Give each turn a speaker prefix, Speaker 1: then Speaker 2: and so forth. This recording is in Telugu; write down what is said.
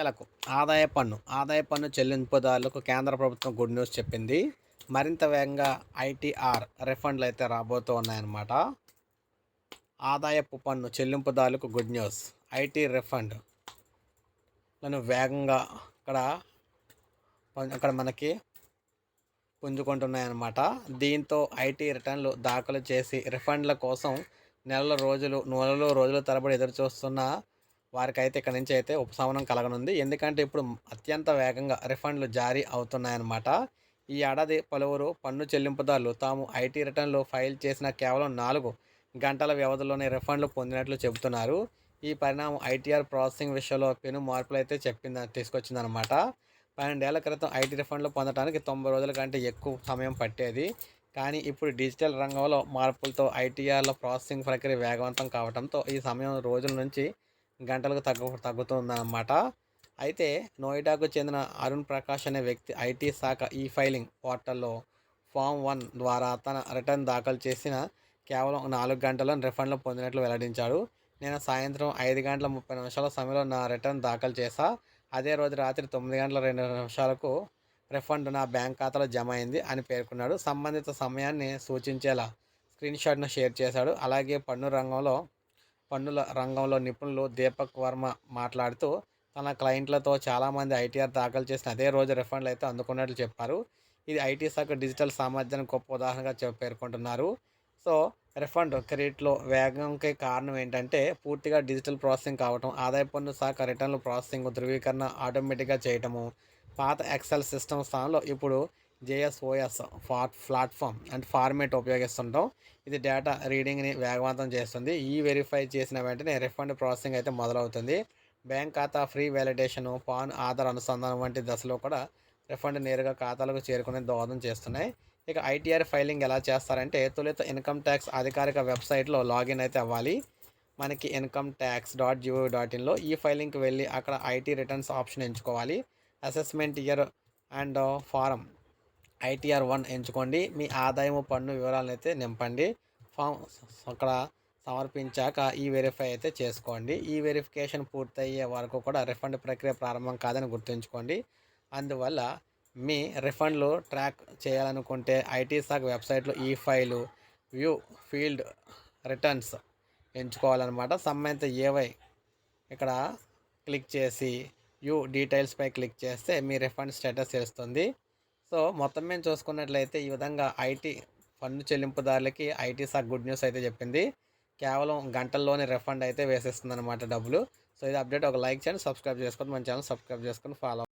Speaker 1: నెలకు ఆదాయ పన్ను. ఆదాయ పన్ను చెల్లింపుదారులకు కేంద్ర ప్రభుత్వం గుడ్ న్యూస్ చెప్పింది. మరింత వేగంగా ఐటీఆర్ రిఫండ్లు అయితే రాబోతూ ఉన్నాయన్నమాట. ఆదాయపు పన్ను చెల్లింపుదారులకు గుడ్ న్యూస్. IT refund. లను వేగంగా అక్కడ అక్కడ మనకి పుంజుకుంటున్నాయన్నమాట. దీంతో ఐటీ రిటర్న్లు దాఖలు చేసి రిఫండ్ల కోసం నెలల రోజులు నెలలు రోజుల తరబడి ఎదురు చూస్తున్న వారికైతే ఇక్కడ నుంచి అయితే ఉపశమనం కలగనుంది. ఎందుకంటే ఇప్పుడు అత్యంత వేగంగా రిఫండ్లు జారీ అవుతున్నాయన్నమాట. ఈ ఏడాది పలువురు పన్ను చెల్లింపుదారులు తాము ఐటీ రిటర్న్లు ఫైల్ చేసిన కేవలం నాలుగు గంటల వ్యవధిలోనే రిఫండ్లు పొందినట్లు చెబుతున్నారు. ఈ పరిణామం ఐటీఆర్ ప్రాసెసింగ్ విషయంలో పెను మార్పులు అయితే చెప్పింది తీసుకొచ్చిందనమాట పన్నెండేళ్ళ క్రితం ఐటీ రిఫండ్లు పొందడానికి తొంభై రోజుల కంటే ఎక్కువ సమయం పట్టేది. కానీ ఇప్పుడు డిజిటల్ రంగంలో మార్పులతో ఐటీఆర్ల ప్రాసెసింగ్ ప్రక్రియ వేగవంతం కావడంతో ఈ సమయం రోజుల నుంచి గంటలకు తగ్గు తగ్గుతుందన్నమాట. అయితే నోయిడాకు చెందిన అరుణ్ ప్రకాష్ అనే వ్యక్తి ఐటీ శాఖ ఈ ఫైలింగ్ పోర్టల్లో ఫామ్ వన్ ద్వారా తన రిటర్న్ దాఖలు చేసిన కేవలం నాలుగు గంటలను రిఫండ్లు పొందినట్లు వెల్లడించాడు. నేను సాయంత్రం ఐదు గంటల ముప్పై నిమిషాల సమయంలో నా రిటర్న్ దాఖలు చేశా. అదే రోజు రాత్రి తొమ్మిది గంటల రెండు నిమిషాలకు రిఫండ్ నా బ్యాంక్ ఖాతాలో జమ అయింది అని పేర్కొన్నాడు. సంబంధిత సమయాన్ని సూచించేలా స్క్రీన్ షాట్ను షేర్ చేశాడు. అలాగే పన్ను రంగంలో పన్నుల రంగంలో నిపుణులు దీపక్ వర్మ మాట్లాడుతూ తన క్లయింట్లతో చాలామంది ఐటీఆర్ దాఖలు చేసిన అదే రోజు రిఫండ్లు అయితే అందుకున్నట్లు చెప్పారు. ఇది ఐటీ శాఖ డిజిటల్ సామర్థ్యానికి గొప్ప ఉదాహరణగా పేర్కొంటున్నారు. సో రిఫండ్ క్రెడిట్లో వేగంకి కారణం ఏంటంటే పూర్తిగా డిజిటల్ ప్రాసెసింగ్ కావటం ఆదాయ పన్ను శాఖ రిటర్న్లు ప్రాసెసింగ్ ధృవీకరణ ఆటోమేటిక్గా చేయటము. పాత ఎక్సెల్ సిస్టమ్ స్థానంలో ఇప్పుడు JSON for platform and format ఉపయోగిస్తుంటాం. ఇది డేటా రీడింగ్ని వేగవంతం చేస్తుంది. ఈ వెరిఫై చేసిన వెంటనే రిఫండ్ ప్రాసెసింగ్ అయితే మొదలవుతుంది. బ్యాంక్ ఖాతా ఫ్రీ వ్యాలిడేషన్ పాన్ ఆధార్ అనుసంధానం వంటి దశలో కూడా రిఫండ్ నేరుగా ఖాతాలకు చేరుకునే దోహదం చేస్తున్నాయి. ఇక ఐటీఆర్ ఫైలింగ్ ఎలా చేస్తారంటే తొలుత ఇన్కమ్ ట్యాక్స్ అధికారిక వెబ్సైట్లో లాగిన్ అయితే అవ్వాలి. మనకి income tax dot G O V dot ఇన్లో ఈ ఫైలింగ్కి వెళ్ళి అక్కడ ఐటీ రిటర్న్స్ ఆప్షన్ ఎంచుకోవాలి. Assessment year and form ITR one ఎంచుకోండి. మీ ఆదాయం పన్ను వివరాలను అయితే నింపండి. ఫామ్ అక్కడ సమర్పించాక ఈ వెరిఫై అయితే చేసుకోండి. ఈ వెరిఫికేషన్ పూర్తయ్యే వరకు కూడా రిఫండ్ ప్రక్రియ ప్రారంభం కాదని గుర్తుంచుకోండి. అందువల్ల మీ రిఫండ్లు ట్రాక్ చేయాలనుకుంటే ఐటీ శాఖ వెబ్సైట్లో e file view filed returns ఎంచుకోవాలన్నమాట. సంబంధిత ఏవై ఇక్కడ క్లిక్ చేసి యూ డీటెయిల్స్పై క్లిక్ చేస్తే మీ రిఫండ్ స్టేటస్ తెలుస్తుంది. సో మొత్తం మేము చూసుకున్నట్లయితే ఈ విధంగా ఐటీ పన్ను చెల్లింపుదారులకి ఐటీ శాఖ గుడ్ న్యూస్ అయితే చెప్పింది. కేవలం గంటల్లోనే రిఫండ్ అయితే వేసేస్తుంది అనమాట డబ్బులు. సో ఇది అప్డేట్. ఒక లైక్ చేయండి సబ్స్క్రైబ్ చేసుకొని మన ఛానల్ సబ్స్క్రైబ్ చేసుకొని ఫాలో